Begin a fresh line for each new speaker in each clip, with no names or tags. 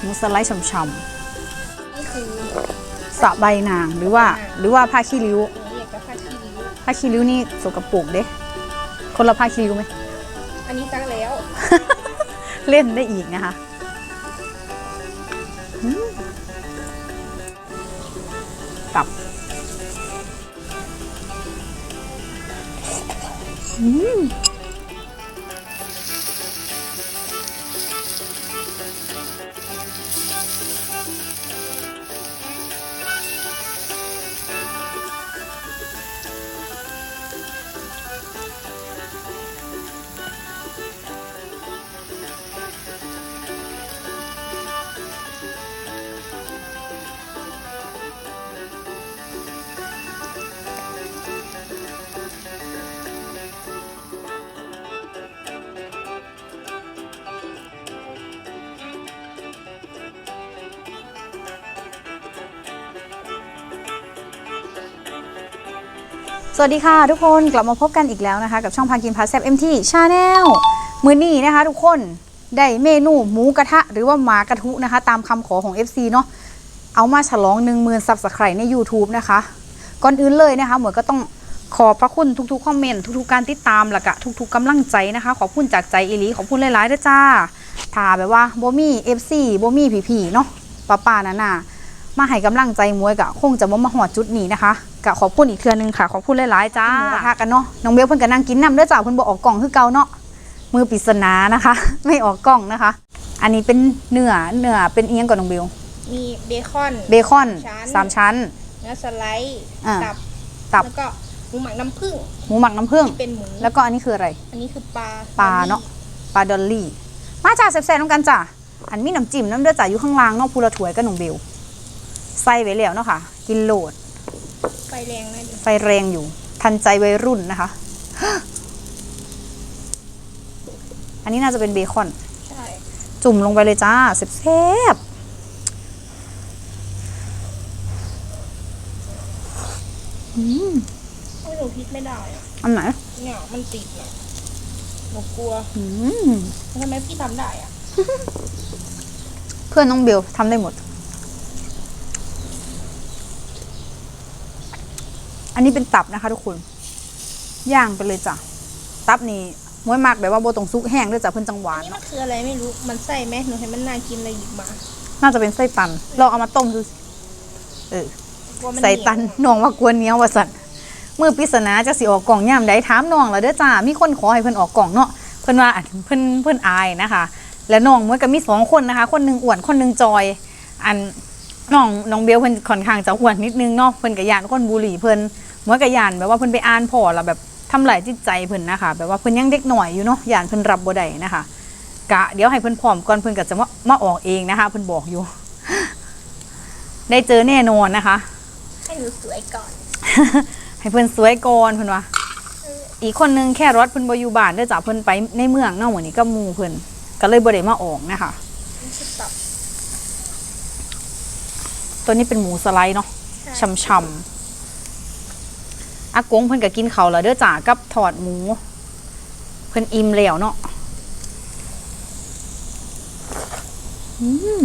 หมูสไลด์ฉ่ำ
นี่คือ
ๆสะใบนางหรือว่า หรือว่าผ้าขี้ริ้ว
หนูอยากจะผ้าขี้ริ้ว
ผ้าขี้ริ้วนี่สกปรกเด้ คนละผ้าขี้ริ้วไหม
อันนี้ซักแล้ว
เล่นได้อีกนะคะอืมตับอืม สวัสดีค่ะทุกคนกลับมาพบกันอีกแล้วนะคะ กับช่องพากินพาแซบเอ็มทีชาแนลมือนี้นะคะ ทุกคนได้เมนูหมูกระทะ หรือว่าหมากระทุนะคะ ตามคำขอของ FC เนาะเอามาฉลอง 1 0,000ซับสไครต์ใน YouTube นะคะ ก่อนอื่นเลยนะคะหมวยก็ต้องขอบพระคุณทุกๆคอมเมนต์ทุกๆการติดตามและกะทุกๆกำลังใจนะคะ ขอบคุณจากใจอีลีขอบคุณหลายๆด้วยจ้าถ้าแบบว่าโบมี่ FC โบมี่ผีๆเนาะป้าป้าๆนานามาให้กำลังใจมวยกะคงจะบ่มาหอดจุดนี้นะคะ กะขอบคุณอีกเทือนึงค่ะ ขอบคุณหลายๆจ้าหมูกระทะกันเนาะน้องเบลเพิ่นก็นั่งกินน้ำเด้อจ้าเพิ่นบ่ออกกล่องคือเก่าเนาะมือปริศนานะคะ ไม่ออกกล่องนะคะ อันนี้เป็นเนื้อเนื้อเป็นเอียงก่อนน้องเบล
มีเบคอน
เบคอน
ชั้น
สามชั้น
เนื้อสไลด์
อ่า
ตับ
ตับ
แล้วก็หมูหมักน้ำผึ้ง
หมูหมักน้ำผึ้ง
เป็นหมู
แล้วก็อันนี้คืออะไร
อันนี้คือปลา
ปลาเนาะปลาดอลลี่ มาจ้าแซ่บๆน้ำกันจ้ะอันมีน้ำจิ้มน้ำเดือดจ่าอยู่ข้างล่างเนอกพูละถวยกับหนองเบลใส่ไว้แล้วเนาะค่ะ กินโหลด
ไฟแรงนะดิ
ไฟแรงอยู่ ทันใจวัยรุ่นนะคะ อันนี้น่าจะเป็นเบคอน
ใช่
จุ่มลงไปเลยจ้าแซ่บๆอืม
ไม่หนูพลิกไม่ได้อะ
อันไหน
เนี่ยมันติดเนี่ยหนูกลัว
อืม
แล้วทำไมพี่ทำได้อะ
เพื่อนน้องเบลทำได้หมด อันนี้เป็นตับนะคะทุกคน ย่างไปเลยจ้ะ ตับนี่ม้วยมากแบบว่าโบตรงซุกแห้งด้วยจ้ะเพื่อนจังหวา
อัน
น
นี้มั
เนาะ
นคืออะไรไม่รู้ มันไส้ไหมหนูเห็นมันน่ากินเลยหยิบมา
น่าจะเป็นไส้ตันลองเอามาต้มดูสิเออ
กลัวมัน
ใส่ตัน
เหยว
น้องว่ากวนเหนี้ยวว่าสันมือปริศนาจะสิออกกล่องย่ามได้ถามน้องแล้วเด้อจ้า มีคนขอให้เพิ่นออกกล่องเนาะ เพิ่นว่าอันเพิ่นเพิ่นอายนะคะ แล้วน้องมวยก็มีสองคนนะคะ คนหนึงอ้วน คนหนึงจอย อันน้องน้องเบลเพิ่นค่อนข้างจะอ้วนนิดนึงเนาะ เพิ่นก็ย่านคนบุหรี่เพิ่น มวยก็ย่านแบบว่าเพิ่นไปอ่านพอแล้วแบบทำลายจิตใจเพิ่นนะคะแบบว่าเพิ่นยังเด็กหน่อยอยู่เนาะย่านเพิ่นรับบ่ได้นะคะกะเดี๋ยวให้เพิ่นพร้อมก่อนเพิ่นก็จะมามาออกเองนะคะเพิ่นบอกอยู่ ได้เจอแน่นอนนะคะ
ให้หนูสวยก่อน
ให้เพิ่นสวยก่อนเพิ่นว่าอีกคนนึงแค่รถเพิ่นบ่อยู่บ้านเด้อจ้ะเพิ่นไปในเมืองเนาะมื้อนี้ก็หมู่เพิ่นก็เลยบ่ได้มาออกนะคะ
นี่คือตับ
ตัวนี้เป็นหมูสไลด์เนาะ
ใช่
ช่ำๆ อากงเพิ่นก็กินข้าวแล้วเด้อจ้ะกับทอดหมู เพิ่นอิ่มแล้วเนาะอืม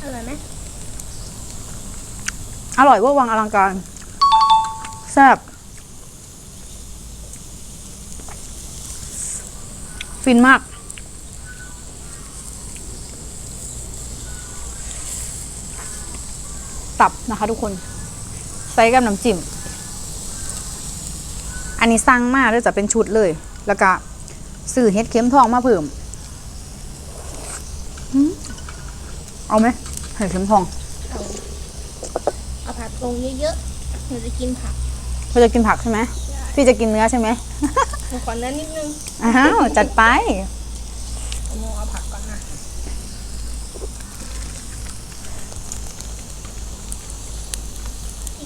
อร่อยไหม
อร่อยเว่าวังอลังการแซ่บฟินมาก ตับนะคะทุกคน ใส่กับน้ำจิ้ม อันนี้สั่งมาด้วยจะเป็นชุดเลย แล้วก็ซื้อเฮ็ดเข็มทองมาเพิ่มอืมเอาไหมเห็ดเข็มทอง
เอาเอาผักลงเยอะๆหนูจะกินผัก
เธอจะกินผักใช่ไหมพี่จะกินเนื้อใช่ไหม
หนูขอเนื้อนิดนึง
อ้าว จัดไป
เอาหนูเอาผัก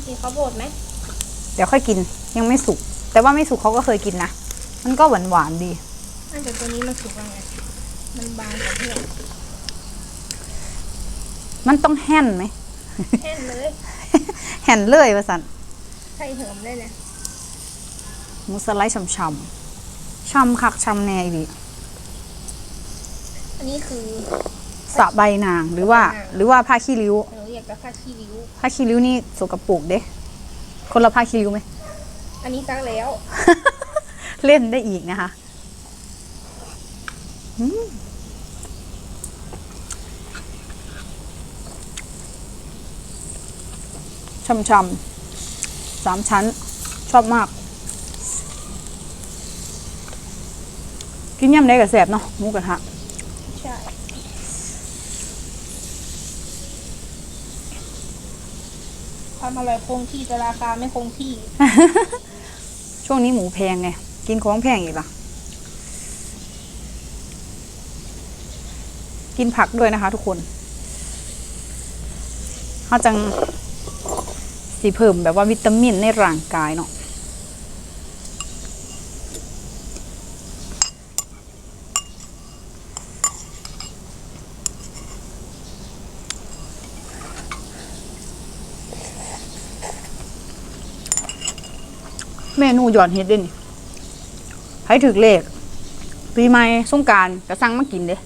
ก่อนนะพี่กินข้าวโพดไหม
เดี๋ยวค่อยกินยังไม่สุก แต่ว่าไม่สุกเขาก็เคยกินนะมันก็หวานหวานๆดี
น่าจะตัวนี้มันสุกแล้วไงมันบางกว่าเพื่อน
มันต้องแห่นไหม
แห้งเลย
แห่นเลยว่าสัน
ใส่เหิมได้เลย
หมูสไลด์ช่ำๆช่ำคักช่ำแน่อีก
อันนี้คือ
สะใบนางหรือว่า
สะใบนาง
หรือว่าผ้าขี้ริ้ว
หนู อยากจะผ้าขี้ริ้ว
ผ้าขี้ริ้วนี่สกปรกเด้ คนละผ้าขี้ริ้วไหม
อันนี้ซักแล้ว
เล่นได้อีกนะคะอืมช่ำๆสามชั้น ชอบมาก กินย่ำได้กับแสบเนาะหมูกระทะ
ใช่ ความอร่อยคงที่แต่ราคาไม่คงที่
ช่วงนี้หมูแพงไง กินของแพงอีกละกินผักด้วยนะคะทุกคนเขาจังสีเพิ่มแบบว่าวิตามินในร่างกายเนาะ เมนูหยอดเห็ดเด่นให้ถึกเลขปีใหม่สงการก็สั่งมากินเด้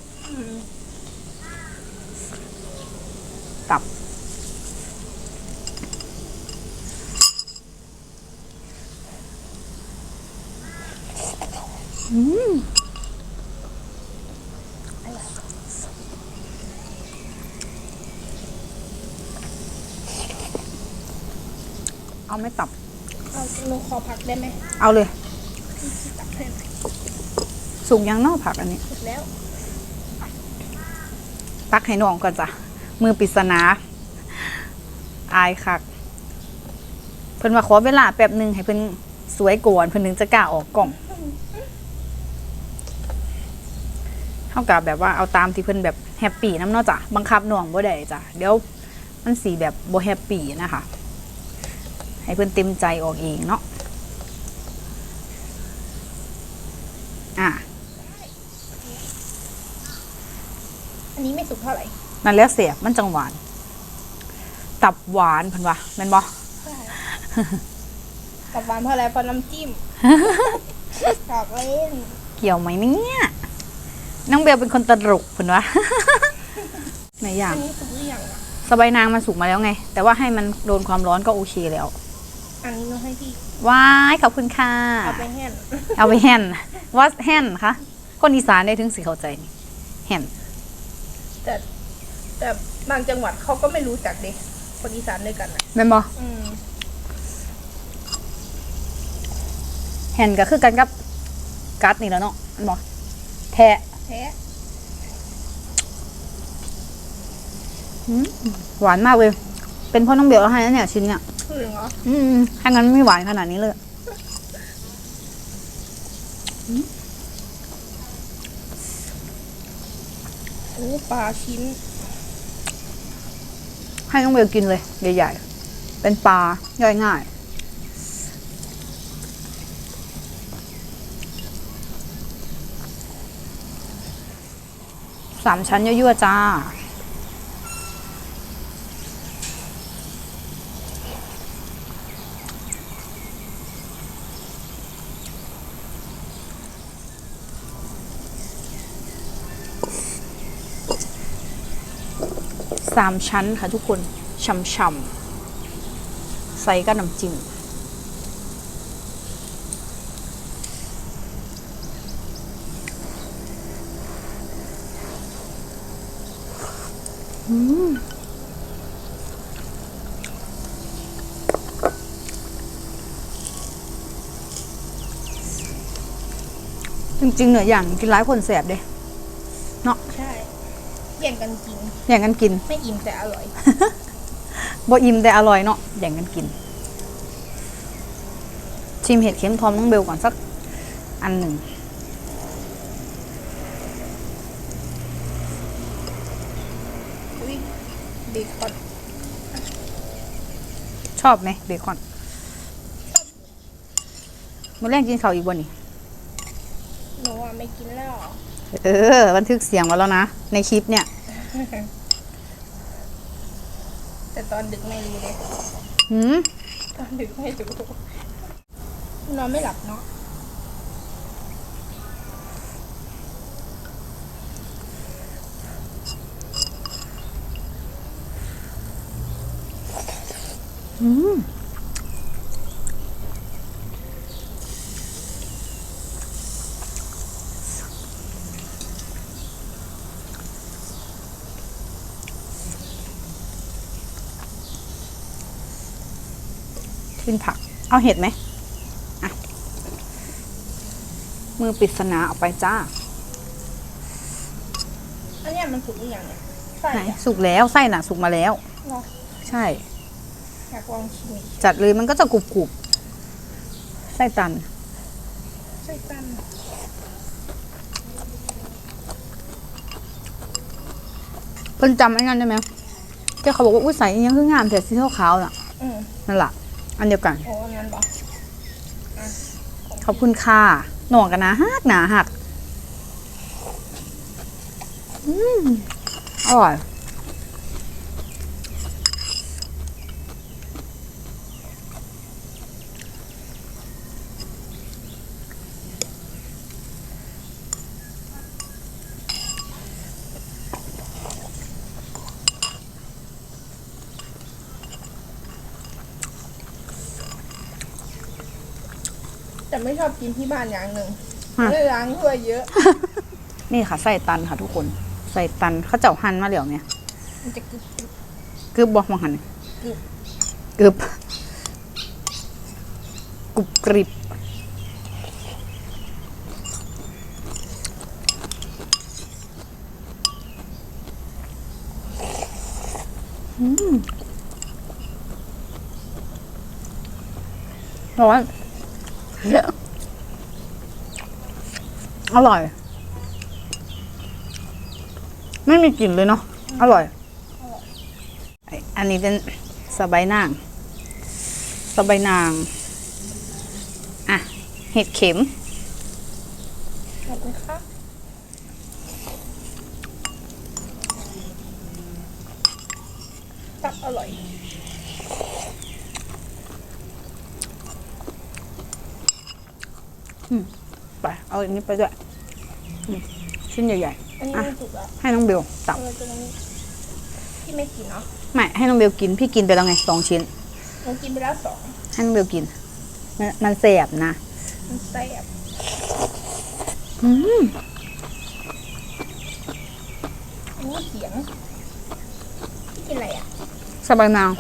ตับ อืมเอาไม่ตับ
เอาหนูขอผักได้ไหม
เอาเลย
ตักให้หน่อย
สุกยังเนอกผักอันนี้
เสร็จแล้ว
ตักให้น้องก่อนจ้ะ มือปริศนา อายคัก เพิ่นว่าขอเวลาแป๊บหนึ่งให้เพิ่นสวยก่อนเพิ่นถึงจะกล้าออกกล่องเท่ากับแบบว่าเอาตามที่เพิ่นแบบแฮปปี้น้ำเนาะจ้ะ บังคับน้องบ่ได้จ้ะ เดี๋ยวมันสีแบบบ่แฮปปี้นะคะ ให้เพิ่นเต็มใจออกเองเนาะอะ
อันนี้ไม่สุกเท่าไหร่
นั่นแล้วเสียบมันจังหวาน ตับหวานเพิ่นว่าแม่นบ่
ใช่กับหวานเพราะอะไรเพราะน้ำจิ้มฝากเล่น
เกี่ยวไหมเนี่ยน้องเบลเป็นคนตลกเพิ่นว่าในอย่า
อั
ง
นนี้สุกหรือยังอะ
สบายนางมันสุกมาแล้วไง แต่ว่าให้มันโดนความร้อนก็โอเคแล้ว
อันนี้หนูให้พี่
ว้ายขอบคุณค่ะ
เอาไปแห้ง
เอาไปแห่นว่าแห่นคะคนอีสานได้ถึงสิเข้าใจนี่แห่น
แต่แต่บางจังหวัดเขาก็ไม่รู้จักเด็กคนอีสานด้วยกันอะ
แม่นบ่
อืม
แห่นก็คือกันกับกัดนี่แหล้วเนาะแม่นบ่แทะ
แท้
หืมหวานมากเลย เป็นเพ่อน้องเบลเอาให้นะเนี่ยชิ้นเนี่ย
คือเหรอ
อืมถ้างั้นไม่หวานขนาดนี้เลย
โอ้ปลาชิ้น
ให้น้องเบลกินเลย ใหญ่ๆ เป็นปลาย่อยง่ายสามชั้นยั่วๆจ้า สามชั้นค่ะทุกคนช่ำๆใส่กับน้ำจิ้มจริงๆเนื้ออย่างกินหลายคนแสบเด้
แย่งกันกิน
อย่างกันกิน
ไม่อิ่มแต่อร่อย
บ่อิ่มแต่อร่อยเนาะแบ่งกันกิน ชิมเห็ดเข็มทอมน้องเบลก่อนสักอันหนึ่ง
อุ้ยเบคอน
ชอบไหมเบคอนมื้อแรกกินข้าวอีกบ่นี่
หนูอะไม่กินแล้ว
เออ บันทึกเสียงไว้แล้วนะ ในคลิปเนี่ย
แต่ตอนดึกไม่รู้เลย
หืม
ตอนดึกไม่รู้นอนไม่หลับเนาะ
อืม กินผัก เอาเห็ดไหมอะมือปริศนาออกไปจ้า
อันเนี้ยมันสุกหรือยังเนี่ยใส่
ไหนสุกแล้วไส้น่ะ สุกมาแล้ว
เหรอ
ใช่
อยากลองชิมอีก
จัดเลยมันก็จะกรุบกรุบๆไส้ตัน
ใส่ตัน
เพิ่นจำไอ้นั่นได้ไหมที่เขาบอกว่าอุ้ยใส่อิหยังคืองามแต่สีขาวๆน่ะ
อืม
นั่นแหละ อันเดียวกัน
โอ้อันนั้นบอก
ขอบคุณค่ะ หน่วงกันนะหักหนาหัก อืมอร่อย
แต่ไม่ชอบกินที่บ้านอย่างหนึ่ง
ฮะ
เลยล้างถ้วยเยอะ
นี่ค่ะใส่ตันค่ะทุกคน ใส่ตันเขาเจ้าหั่นมาแล้วเนี่ย
มันจะกรึบ
กึบบอกมาหัน
กรึบ
กึบกรุบกริบอืมร้อน อร่อย ไม่มีกลิ่นเลยเนาะอร่อย อันนี้เป็นสะใบายนางสะใบายนาง อะ เห็ดเข็ม
ขอบคุณค่ะตับอร่อย
ไป เอาอันนี้ไปด้วยอืมชิ้นใหญ่
อันนี้
อะ
ไม่สุกแล้ว
ๆให้น้องเบลตับ
เออจะนี้ที่ไม่กินเนาะ
ไม่ ให้น้องเบลกิน พี่กินไปแล้วไงสองชิ้น
หนูกินไปแล้วสอง
ให้น้องเบลกิน มันมันแสบนะ
มันแซ่บ
อืม
อู้เสียงพี่กินอะไรอะ
สะใบายนาง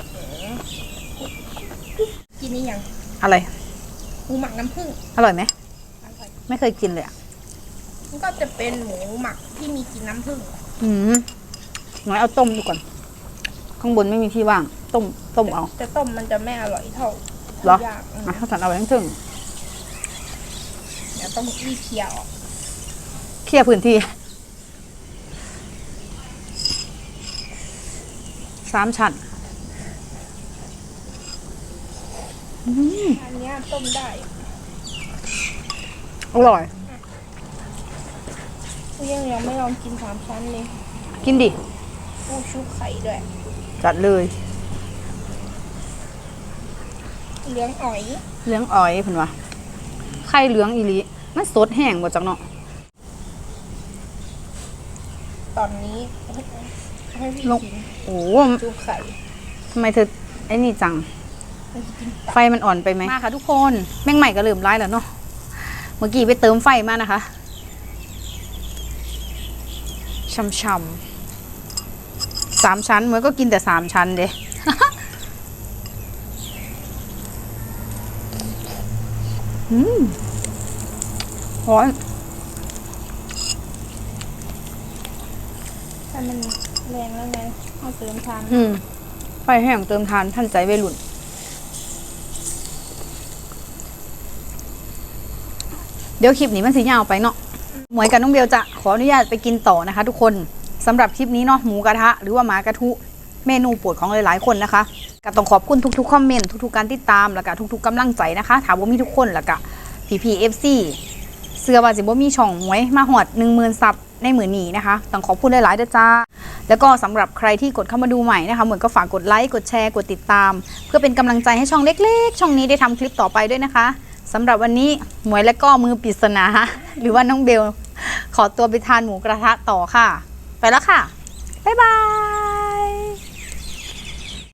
กินนี่ยัง
อะไร
หมูหมักน้ำผึ้ง
อร่อยไหม
อร่อย
ไม่เคยกินเลยอะ
มันก็จะเป็นหมูหมักที่มีกลินน้ำผึ้ง
อืมน้อยเอาต้มดูก่อน ข้างบนไม่มีที่ว่าง ต้ม ต้มเอา
แต่ต้มมันจะไม่อร่อยเท่า
เหรอ
ย่างอืม
อะถ้าสันเอาไว้ทั้งถึง
เดี๋ยวต้องรีบเคลียร์ออก
เคลียร์พื้นที่สามชั้น
อันเนี้ยต้มได้
อร่อย
กูยังยังไม่ลองกินสามชั้นเลย
กินดิ
กูชุบไข่ด้วย
จัดเลย
เหลืองอ๋อย
เหลืองอ้อยเพิ่นว่าไข่เหลืองอีหลีมันสดแห้งบ่จักเนาะ
ตอนนี้ให้พี่
ลง
กิน
โอ้
ชุบไข่
ทำไมเธอไอ้นี่จัง
มันจะกิน
ไฟมันอ่อนไปไหมมาค่ะทุกคน แม่งใหม่ก็เริ่มร้ายแล้วเนาะเมื่อกี้ไปเติมไฟมานะคะช่ำๆสามชั้นเหมือนก็กินแต่สามชั้นเด้อืมร้อน
ถ้ามันแรงแล้วไงเอาเติมทาน
อืมไฟแห้งเติมทานท่านใจวัยรุ่น เดี๋ยวคลิปนี้มันสียาวไปเนาะหมวยกับน้องเบลจะขออนุญาตไปกินต่อนะคะ ทุกคนสำหรับคลิปนี้เนาะหมูกระทะ หรือว่าหมากระทุเมนูโปรดของหลายๆคนนะคะก็ต้องขอบคุณทุกๆคอมเมนต์ทุกๆการติดตามแล้วก็ทุกๆกำลังใจนะคะ ถามว่ามีทุกคนแล้วก็พีพีเอฟซีเสื้อว่าสิบ่มีช่องหวยมาหอด1 0,000ซับในมือนี้นะคะต้องขอบคุณหลายๆเด้อจ้า แล้วก็สำหรับใครที่กดเข้ามาดูใหม่นะคะเหมือนก็ฝากกดไลค์กดแชร์กดติดตาม เพื่อเป็นกำลังใจให้ช่องเล็ก ๆ ช่องนี้ได้ทำคลิปต่อไปด้วยนะคะ สำหรับวันนี้หมวยและก็มือปริศนา หรือว่าน้องเบล ขอตัวไปทานหมูกระทะต่อค่ะ ไปแล้วค่ะ บ๊ายบาย